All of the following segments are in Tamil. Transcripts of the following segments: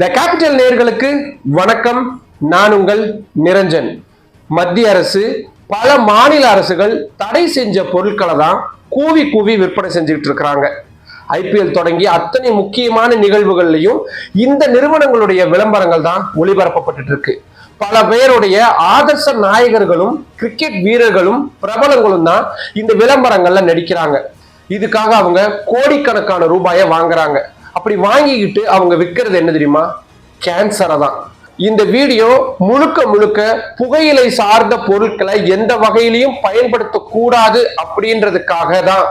த கேபிட்டல் நேர்களுக்கு வணக்கம். நான் உங்கள் நிரஞ்சன். மத்திய அரசு பல மாநில அரசுகள் தடை செஞ்ச பொருட்களை தான் கூவி கூவி விற்பனை செஞ்சுக்கிட்டு இருக்கிறாங்க. ஐபிஎல் தொடங்கி அத்தனை முக்கியமான நிகழ்வுகள்லையும் இந்த நிறுவனங்களுடைய விளம்பரங்கள் தான் ஒளிபரப்பப்பட்டு இருக்கு. பல பேருடைய ஆதர்ச நாயகர்களும் கிரிக்கெட் வீரர்களும் பிரபலங்களும் தான் இந்த விளம்பரங்கள்ல நடிக்கிறாங்க. இதுக்காக அவங்க கோடிக்கணக்கான ரூபாயை வாங்குறாங்க. அப்படி வாங்கிக்கிட்டு அவங்க விற்கிறது என்ன தெரியுமா? கேன்சரை தான். இந்த வீடியோ முழுக்க முழுக்க புகையிலை சார்ந்த பொருட்களை எந்த வகையிலையும் பயன்படுத்தக்கூடாது அப்படின்றதுக்காக தான்.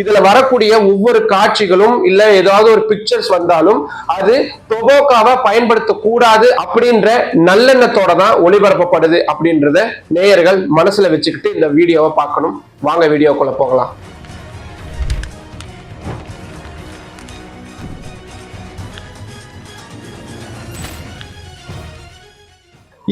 இதுல வரக்கூடிய ஒவ்வொரு காட்சிகளும் இல்ல ஏதாவது ஒரு பிக்சர்ஸ் வந்தாலும் அது டொபோக்காவை பயன்படுத்தக்கூடாது அப்படின்ற நல்லெண்ணத்தோட தான் ஒளிபரப்பப்படுது அப்படின்றத நேயர்கள் மனசுல வச்சுக்கிட்டு இந்த வீடியோவை பார்க்கணும். வாங்க வீடியோக்குள்ள போகலாம்.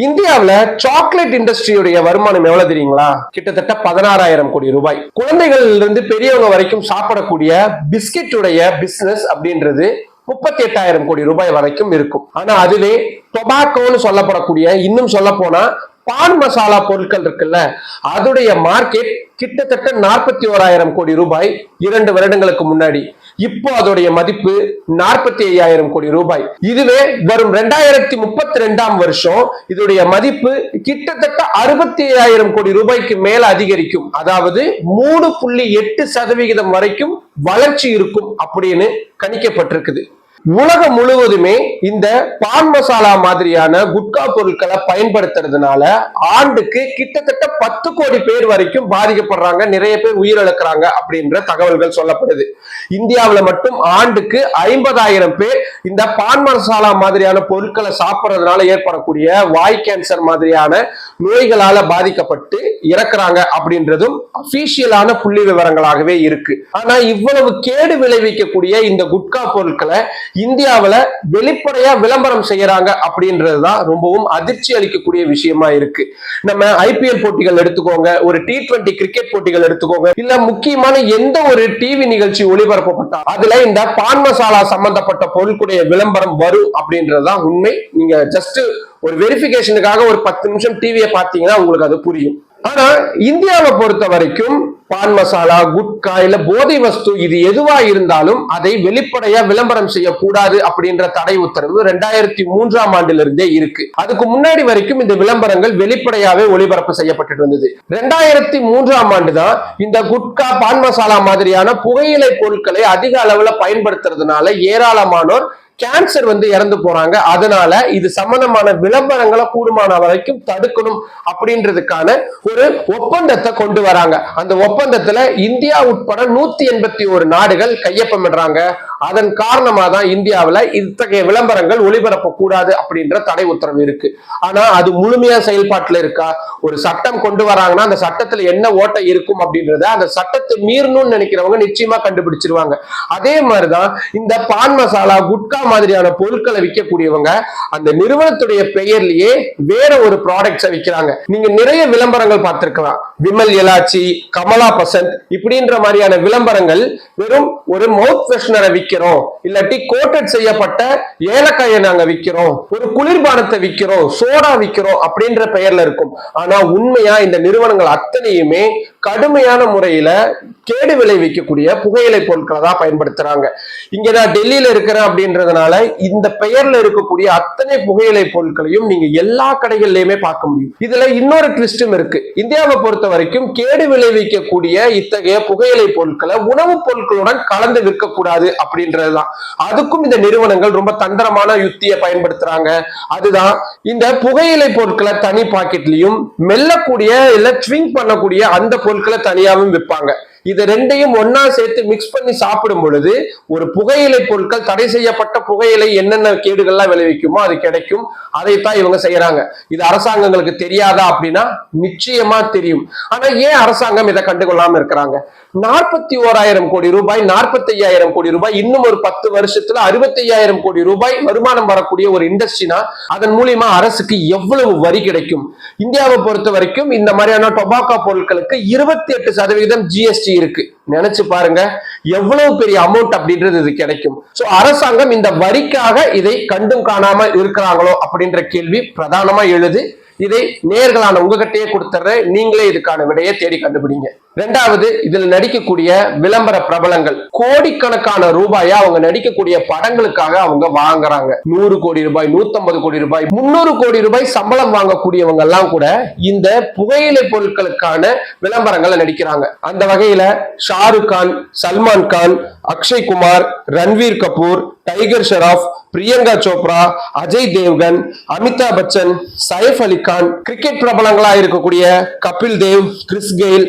இந்தியாவில் சாக்லேட் இண்டஸ்ட்ரியுடைய வருமானம் எவ்வளவு தெரியுங்களா? கிட்டத்தட்ட பதினாறாயிரம் கோடி ரூபாய். குழந்தைகள்ல இருந்து பெரியவங்க வரைக்கும் சாப்பிடக்கூடிய பிஸ்கெட்டுடைய பிசினஸ் அப்படின்றது முப்பத்தி எட்டாயிரம் கோடி ரூபாய் வரைக்கும் இருக்கும். ஆனா அதுவே டொபாக்கோன்னு சொல்லப்படக்கூடிய இன்னும் சொல்ல போனா பான் மசாலா பொருட்கள் இருக்குல்ல அதோடைய மார்க்கெட் கிட்டத்தட்ட நாற்பத்தி ஓராயிரம் கோடி ரூபாய் இரண்டு வருடங்களுக்கு முன்னாடி. இப்போ அதோடைய மதிப்பு நாற்பத்தி ஐயாயிரம் கோடி ரூபாய். இதுவே வரும் ரெண்டாயிரத்தி முப்பத்தி ரெண்டாம் வருஷம் இதோடைய மதிப்பு கிட்டத்தட்ட அறுபத்தி ஐயாயிரம் கோடி ரூபாய்க்கு மேல அதிகரிக்கும். அதாவது மூணு புள்ளி எட்டு சதவிகிதம் வரைக்கும் வளர்ச்சி இருக்கும் அப்படின்னு கணிக்கப்பட்டிருக்குது. உலகம் முழுவதுமே இந்த பான் மசாலா மாதிரியான குட்கா பொருட்களை பயன்படுத்துறதுனால ஆண்டுக்கு கிட்டத்தட்ட பத்து கோடி பேர் வரைக்கும் பாதிக்கப்படுறாங்க நிறைய பேர் உயிரிழக்கிறாங்க அப்படின்ற தகவல்கள் சொல்லப்படுது. இந்தியாவுல மட்டும் ஆண்டுக்கு ஐம்பதாயிரம் பேர் இந்த பான் மசாலா மாதிரியான பொருட்களை சாப்பிட்றதுனால ஏற்படக்கூடிய வாய் கேன்சர் மாதிரியான நோய்களால பாதிக்கப்பட்டு இறக்குறாங்க அப்படின்றதும் அபிஷியலான புள்ளி விவரங்களாகவே இருக்கு. ஆனா இவ்வளவு கேடு விளைவிக்கக்கூடிய இந்த குட்கா பொருட்களை இந்தியாவில் வெளிப்படையா விளம்பரம் செய்யறாங்க அப்படின்றதுதான் ரொம்பவும் அதிர்ச்சி அளிக்கக்கூடிய விஷயமா இருக்கு. நம்ம ஐபிஎல் போட்டிகள் எடுத்துக்கோங்க ஒரு டி டுவெண்டி கிரிக்கெட் போட்டிகள் எடுத்துக்கோங்க இல்ல முக்கியமான எந்த ஒரு டிவி நிகழ்ச்சி ஒளிபரப்பப்பட்டா அதுல இந்த பான் மசாலா சம்பந்தப்பட்ட பொருட்களுடைய விளம்பரம் வரும் அப்படின்றதுதான் உண்மை. நீங்க ஜஸ்ட் ஒரு வெரிஃபிகேஷனுக்காக ஒரு பத்து நிமிஷம் டிவியை பார்த்தீங்கன்னா உங்களுக்கு அது புரியும். ஆனா இந்தியாவை பொறுத்த வரைக்கும் பான் மசாலா குட்கா இல்ல போதை வஸ்து இது எதுவா இருந்தாலும் அதை வெளிப்படையா விளம்பரம் செய்யக்கூடாது அப்படின்ற தடை உத்தரவு ரெண்டாயிரத்தி மூன்றாம் ஆண்டுல இருந்தே இருக்கு. அதுக்கு முன்னாடி வரைக்கும் இந்த விளம்பரங்கள் வெளிப்படையாவே ஒளிபரப்பு செய்யப்பட்டு இருந்தது. ரெண்டாயிரத்தி மூன்றாம் ஆண்டு தான் இந்த குட்கா பான் மசாலா மாதிரியான புகையிலை பொருட்களை அதிக அளவுல பயன்படுத்துறதுனால ஏராளமானோர் கேன்சர் வந்து இறந்து போறாங்க. அதனால இது சம்பந்தமான விளம்பரங்களை கூடுமான வரைக்கும் தடுக்கணும் அப்படின்றதுக்கான ஒரு ஒப்பந்தத்தை கொண்டு வராங்க. அந்த ஒப்பந்தத்துல இந்தியா உட்பட நூத்தி எண்பத்தி ஒரு நாடுகள் கையொப்பமிடுறாங்க. அதன் காரணமா தான் இந்தியாவுல இத்தகைய விளம்பரங்கள் ஒளிபரப்ப கூடாது அப்படின்ற தடை உத்தரவு இருக்கு. ஆனா அது முழுமையா செயல்பாட்டுல இருக்கா? ஒரு சட்டம் கொண்டு வராங்கன்னா அந்த சட்டத்துல என்ன ஓட்டை இருக்கும் அப்படின்றத அந்த சட்டத்தை மீறணும்னு நினைக்கிறவங்க நிச்சயமா கண்டுபிடிச்சிருவாங்க. அதே மாதிரிதான் இந்த பான் மசாலா குட்கா மாதிரியான பொருட்களை விற்கக்கூடியவங்க அந்த நிறுவனத்துடைய பெயர்லயே வேற ஒரு ப்ராடக்ட்ஸை விற்கிறாங்க நீங்க நிறைய விளம்பரங்கள் பார்த்திருக்கலாம். விமல் எலாச்சி கமலா பசந்த் இப்படின்ற மாதிரியான விளம்பரங்கள் வெறும் ஒரு மவுத் ஃப்ரெஷ்னரை விற்கிறோம் இல்லாட்டி கோட்டட் செய்யப்பட்ட ஏலக்காயை நாங்க விற்கிறோம் ஒரு குளிர்பானத்தை விற்கிறோம் சோடா விற்கிறோம் அப்படின்ற பெயர்ல இருக்கும். ஆனா உண்மையா இந்த நிறுவனங்கள் அத்தனையுமே கடுமையான முறையில கேடு விளைவிக்கக்கூடிய புகையிலை பொருட்களை தான் பயன்படுத்துறாங்க. இங்க நான் டெல்லியில இருக்கிறேன் அப்படின்றதுனால இந்த பெயர்ல இருக்கக்கூடிய அத்தனை புகையிலை பொருட்களையும் நீங்க எல்லா கடைகள்லயுமே பார்க்க முடியும். இதுல இன்னொரு ட்விஸ்டும் இருக்கு. இந்தியாவை பொறுத்த வரைக்கும் கேடு விளைவிக்கக்கூடிய இத்தகைய புகையிலை பொருட்களை உணவுப் பொருட்களுடன் கலந்து விற்கக்கூடாது அப்படின்றதுதான். அதுக்கும் இந்த நிறுவனங்கள் ரொம்ப தந்திரமான யுக்தியை பயன்படுத்துறாங்க. அதுதான் இந்த புகையிலை பொருட்களை தனி பாக்கெட்லயும் மெல்லக்கூடிய இல்ல ஸ்விங் பண்ணக்கூடிய அந்த பொருள் பொருட்களை தனியாகவும் விற்பாங்க. இதை ரெண்டையும் ஒன்னா சேர்த்து மிக்ஸ் பண்ணி சாப்பிடும் பொழுது ஒரு புகையிலை பொருட்கள் தடை செய்யப்பட்ட புகையிலை என்னென்ன கேடுகள்லாம் விளைவிக்குமோ அது கிடைக்கும். அதைத்தான் இவங்க செய்யறாங்க. இது அரசாங்கங்களுக்கு தெரியாதா அப்படின்னா நிச்சயமா தெரியும். ஆனா ஏன் அரசாங்கம் இதை கண்டுகொள்ளாம இருக்கிறாங்க? நாற்பத்தி ஓராயிரம் கோடி ரூபாய் நாற்பத்தி ஐயாயிரம் கோடி ரூபாய் இன்னும் ஒரு பத்து வருஷத்துல அறுபத்தி ஐயாயிரம் கோடி ரூபாய் வருமானம் வரக்கூடிய ஒரு இண்டஸ்ட்ரினா அதன் மூலியமா அரசுக்கு எவ்வளவு வரி கிடைக்கும்? இந்தியாவை பொறுத்த வரைக்கும் இந்த மாதிரியான டொபாக்கோ பொருட்களுக்கு இருபத்தி எட்டு சதவீதம் ஜிஎஸ்டி இருக்கு. நினைச்சு பாருங்க எவ்வளவு பெரிய அமௌண்ட் அப்படின்றது இது கிடைக்கும். சோ அரசாங்கம் இந்த வரிக்காக இதை கண்டும் காணாம இருக்கிறாங்களோ அப்படின்ற கேள்வி பிரதானமா எழுது. இதை நேர்களான உங்ககிட்டயே கொடுத்துறேன். நீங்களே இதுக்கான விடையை தேடி கண்டுபிடிங்க. ரெண்டாவது இதுல நடிக்கக்கூடிய விளம்பர பிரபலங்கள். கோடிக்கணக்கான ரூபாயா அவங்க நடிக்கக்கூடிய படங்களுக்காக அவங்க வாங்குறாங்க. நூறு கோடி ரூபாய் நூத்தம்பது கோடி ரூபாய் முன்னூறு கோடி ரூபாய் சம்பளம் வாங்கக்கூடியவங்க எல்லாம் கூட இந்த புகையிலை பொருட்களுக்கான விளம்பரங்களை நடிக்கிறாங்க. அந்த வகையில ஷாருக் கான் சல்மான் கான் அக்ஷய் குமார் ரன்வீர் கபூர் டைகர் ஷெராஃப் பிரியங்கா சோப்ரா அஜய் தேவ்கன் அமிதாப் பச்சன் சைஃப் அலி கான் கிரிக்கெட் பிரபலங்களா இருக்கக்கூடிய Kapil Dev Chris Gayle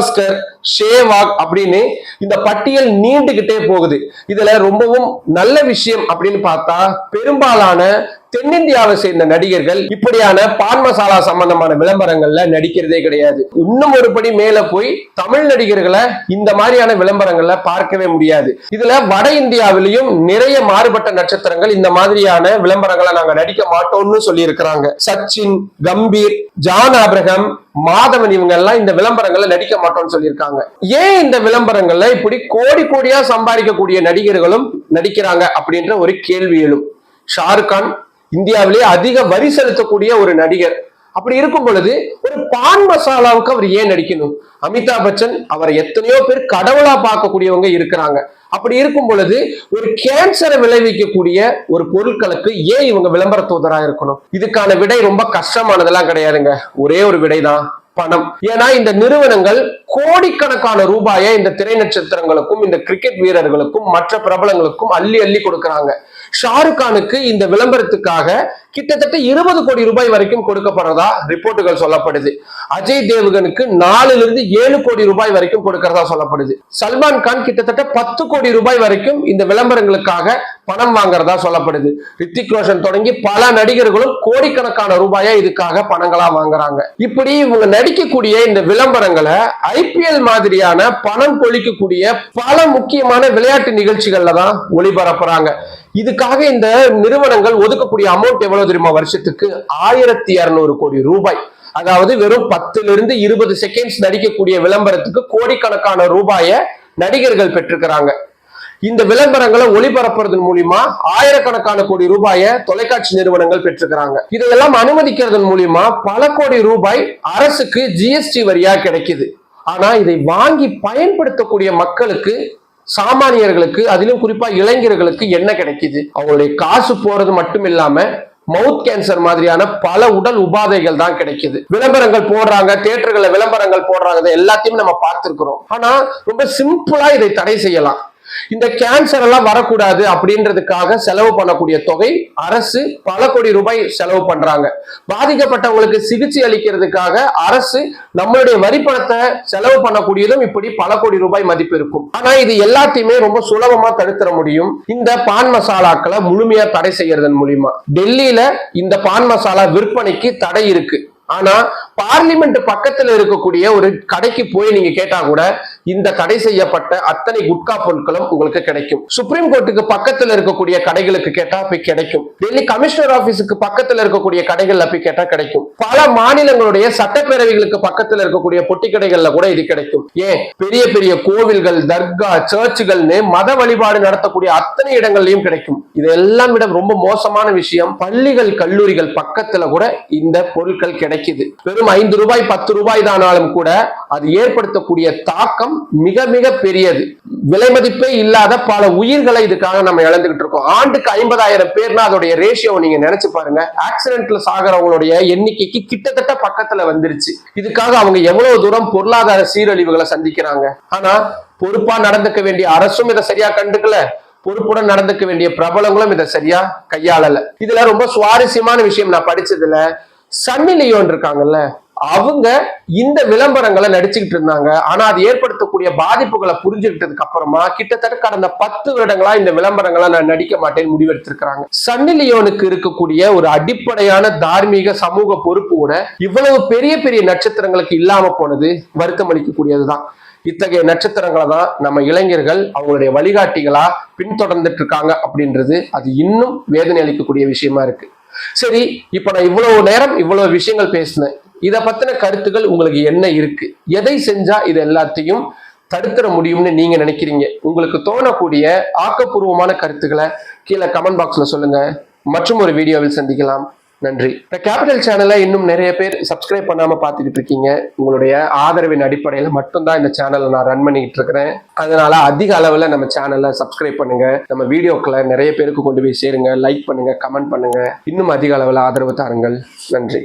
Oscar. Sehwag அப்படின்னு இந்த பட்டியல் நீண்டுகிட்டே போகுது. இதுல ரொம்பவும் நல்ல விஷயம் அப்படின்னு பார்த்தா பெரும்பாலான தென்னிந்தியாவை சேர்ந்த நடிகர்கள் இப்படியான பான் மசாலா சம்பந்தமான விளம்பரங்கள்ல நடிக்கிறதே கிடையாது. இன்னும் ஒருபடி மேல போய் தமிழ் நடிகர்களை இந்த மாதிரியான விளம்பரங்கள்ல பார்க்கவே முடியாது. இதுல வட இந்தியாவிலையும் நிறைய மாறுபட்ட நட்சத்திரங்கள் இந்த மாதிரியான விளம்பரங்களை நாங்க நடிக்க மாட்டோம்னு சொல்லி இருக்கிறாங்க சச்சின் கம்பீர் ஜான் ஆப்ரஹாம் மாதவன் இவங்க எல்லாம் இந்த விளம்பரங்களை நடிக்க மாட்டோம்னு சொல்லியிருக்காங்க. ஏன் இந்த விளம்பரங்கள்ல இப்படி கோடி கோடியா சம்பாதிக்கக்கூடிய நடிகர்களும் நடிக்கிறாங்க அப்படின்ற ஒரு கேள்வி எழும். ஷாருக் கான் இந்தியாவிலே அதிக வரி செலுத்தக்கூடிய ஒரு நடிகர். அப்படி இருக்கும் பொழுது ஒரு பான் மசாலாவுக்கு அவர் ஏன் நடிக்கணும்? அமிதாப் பச்சன் அவரை எத்தனையோ பேர் கடவுளா பார்க்கக்கூடியவங்க இருக்கிறாங்க. அப்படி இருக்கும் பொழுது ஒரு கேன்சரை விளைவிக்கக்கூடிய ஒரு பொருட்களுக்கு ஏன் இவங்க விளம்பர தூதரா இருக்கணும்? இதுக்கான விடை ரொம்ப கஷ்டமானதெல்லாம் கிடையாதுங்க. ஒரே ஒரு விடைதான். பணம். ஏன்னா இந்த நிறுவனங்கள் கோடிக்கணக்கான ரூபாயை இந்த திரை நட்சத்திரங்களுக்கும் இந்த கிரிக்கெட் வீரர்களுக்கும் மற்ற பிரபலங்களுக்கும் அள்ளி அள்ளி கொடுக்கறாங்க. ஷாருக் கானுக்கு இந்த விளம்பரத்துக்காக கிட்டத்தட்ட இருபது கோடி ரூபாய் வரைக்கும் கொடுக்கப்படுறதா ரிப்போர்ட்டுகள் சொல்லப்படுது. அஜய் தேவகனுக்கு நாலுல இருந்து ஏழு கோடி ரூபாய் வரைக்கும் கொடுக்கறதா சொல்லப்படுது. சல்மான் கான் கிட்டத்தட்ட பத்து கோடி ரூபாய் வரைக்கும் இந்த விளம்பரங்களுக்காக பணம் வாங்குறதா சொல்லப்படுது. ரித்திக் ரோஷன் தொடங்கி பல நடிகர்களும் கோடிக்கணக்கான ரூபாயா இதுக்காக பணங்களா வாங்குறாங்க. இப்படி இவங்க நடிக்கக்கூடிய இந்த விளம்பரங்களை ஐபிஎல் மாதிரியான பணம் கொளிக்கக்கூடிய பல முக்கியமான விளையாட்டு நிகழ்ச்சிகள்ல தான் ஒளிபரப்புறாங்க. இதுக்காக இந்த நிறுவனங்கள் ஒதுக்கக்கூடிய அமௌண்ட் எவ்வளவு தெரியுமா வருஷத்துக்கு? ஆயிரத்தி இருநூறு கோடி ரூபாய். அதாவது வெறும் பத்துல இருந்து இருபது செகண்ட்ஸ் நடிக்கக்கூடிய விளம்பரத்துக்கு கோடிக்கணக்கான ரூபாயை நடிகர்கள் பெற்றிருக்கிறாங்க. இந்த விளம்பரங்களை ஒளிபரப்புறதன் மூலியமா ஆயிரக்கணக்கான கோடி ரூபாயை தொலைக்காட்சி நிறுவனங்கள் பெற்றுக்கிறாங்க இதையெல்லாம் அனுமதிக்கிறதன் மூலியமா பல கோடி ரூபாய் அரசுக்கு ஜிஎஸ்டி வரியா கிடைக்குது. ஆனா இதை வாங்கி பயன்படுத்தக்கூடிய மக்களுக்கு சாமானியர்களுக்கு அதிலும் குறிப்பா இளைஞர்களுக்கு என்ன கிடைக்குது? அவங்களுடைய காசு போறது மட்டும் இல்லாம மவுத் கேன்சர் மாதிரியான பல உடல் உபாதைகள் தான் கிடைக்குது. விளம்பரங்கள் போடுறாங்க தியேட்டர்களை விளம்பரங்கள் போடுறாங்க எல்லாத்தையும் நம்ம பார்த்திருக்கிறோம். ஆனா ரொம்ப சிம்பிளா இதை தடை செய்யலாம். இந்த கேன்சர் எல்லாம் வரக்கூடாது அப்படின்றதுக்காக செலவு பண்ணக்கூடிய தொகை அரசு பல கோடி ரூபாய் செலவு பண்றாங்க. பாதிக்கப்பட்டவங்களுக்கு சிகிச்சை அளிக்கிறதுக்காக அரசு நம்மளுடைய வரி பணத்தை செலவு பண்ணக்கூடியதும் இப்படி பல கோடி ரூபாய் மதிப்பு இருக்கும். ஆனா இது எல்லாத்தையுமே ரொம்ப சுலபமா தடுத்துற முடியும். இந்த பான் மசாலாக்களை முழுமையா தடை செய்யறதன் மூலியமா. டெல்லியில இந்த பான் மசாலா விற்பனைக்கு தடை இருக்கு. ஆனா பார்லிமெண்ட் பக்கத்துல இருக்கக்கூடிய ஒரு கடைக்கு போய் நீங்க கேட்டா கூட இந்த தடை செய்யப்பட்ட அத்தனை குட்கா பொருட்களும் உங்களுக்கு கிடைக்கும். சுப்ரீம் கோர்ட்டுக்கு பக்கத்துல இருக்கக்கூடிய கடைகளுக்கு கேட்டா போய் கிடைக்கும். டெல்லி கமிஷனர் ஆபீஸுக்கு பக்கத்துல இருக்கக்கூடிய கடைகள்ல போய் கேட்டா கிடைக்கும். பல மாநிலங்களுடைய சட்டப்பேரவைகளுக்கு பக்கத்துல இருக்கக்கூடிய பொட்டி கடைகள்ல கூட இது கிடைக்கும். ஏன்? பெரிய பெரிய கோவில்கள் தர்கா சர்ச்சுகள்னு மத வழிபாடு நடத்தக்கூடிய அத்தனை இடங்கள்லயும் கிடைக்கும். இதெல்லாம் விட ரொம்ப மோசமான விஷயம் பள்ளிகள் கல்லூரிகள் பக்கத்துல கூட இந்த பொருட்கள் கிடைக்குது. பெரும் வெறும் ஐந்து ரூபாய் பத்து ரூபாய் தானாலும் கூட அது ஏற்படுத்தக்கூடிய தாக்கம் மிக மிக பெரியது. விலை மதிப்பே இல்லாத பல உயிர்களை இதுக்காக நம்ம இழந்துகிட்டு இருக்கோம். ஆண்டுக்கு ஐம்பதாயிரம் பேர்னா அதோடைய ரேஷியோ நீங்க நினைச்சு பாருங்க. ஆக்சிடென்ட்ல சாகிறவங்களுடைய எண்ணிக்கைக்கு கிட்டத்தட்ட பக்கத்துல வந்துருச்சு. இதுக்காக அவங்க எவ்வளவு தூரம் பொருளாதார சீரழிவுகளை சந்திக்கிறாங்க. ஆனா பொறுப்பா நடந்துக்க வேண்டிய அரசும் இதை சரியா கண்டுக்கல. பொறுப்புடன் நடந்துக்க வேண்டிய பிரபலங்களும் இதை சரியா கையாளல. இதுல ரொம்ப சுவாரஸ்யமான விஷயம் நான் படிச்சதுல சன்னி லியோன் இருக்காங்கல்ல அவங்க இந்த விளம்பரங்களை நடிச்சுக்கிட்டு இருந்தாங்க. ஆனா அது ஏற்படுத்தக்கூடிய பாதிப்புகளை புரிஞ்சுக்கிட்டதுக்கு அப்புறமா கிட்டத்தட்ட கடந்த பத்து வருடங்களா இந்த விளம்பரங்களை நான் நடிக்க மாட்டேன் முடிவெடுத்திருக்கிறாங்க. சன்னி லியோனுக்கு இருக்கக்கூடிய ஒரு அடிப்படையான தார்மீக சமூக பொறுப்பு கூட இவ்வளவு பெரிய பெரிய நட்சத்திரங்களுக்கு இல்லாம போனது வருத்தம் அளிக்கக்கூடியதுதான். இத்தகைய நட்சத்திரங்களை தான் நம்ம இளைஞர்கள் அவங்களுடைய வழிகாட்டிகளா பின்தொடர்ந்துட்டு இருக்காங்க அப்படின்றது அது இன்னும் வேதனை அளிக்கக்கூடிய விஷயமா இருக்கு. சரி இப்ப நான் இவ்வளவு நேரம் இவ்வளவு விஷயங்கள் பேசினேன். இதை பத்தின கருத்துக்கள் உங்களுக்கு என்ன இருக்கு? எதை செஞ்சா இது எல்லாத்தையும் தடுத்துட முடியும்னு நீங்க நினைக்கிறீங்க? உங்களுக்கு தோணக்கூடிய ஆக்கப்பூர்வமான கருத்துக்களை கீழே கமெண்ட் பாக்ஸ்ல சொல்லுங்க. மற்றும் ஒரு வீடியோவில் சந்திக்கலாம். நன்றி. இந்த கேபிட்டல் சேனலை இன்னும் நிறைய பேர் சப்ஸ்கிரைப் பண்ணாம பார்த்துக்கிட்டு இருக்கீங்க. உங்களுடைய ஆதரவின் அடிப்படையில் மட்டும்தான் இந்த சேனலை நான் ரன் பண்ணிக்கிட்டு இருக்கிறேன். அதனால அதிக அளவில் நம்ம சேனலை சப்ஸ்கிரைப் பண்ணுங்க. நம்ம வீடியோக்களை நிறைய பேருக்கு கொண்டு போய் சேருங்க. லைக் பண்ணுங்க கமெண்ட் பண்ணுங்க. இன்னும் அதிக அளவில் ஆதரவு தாருங்கள். நன்றி.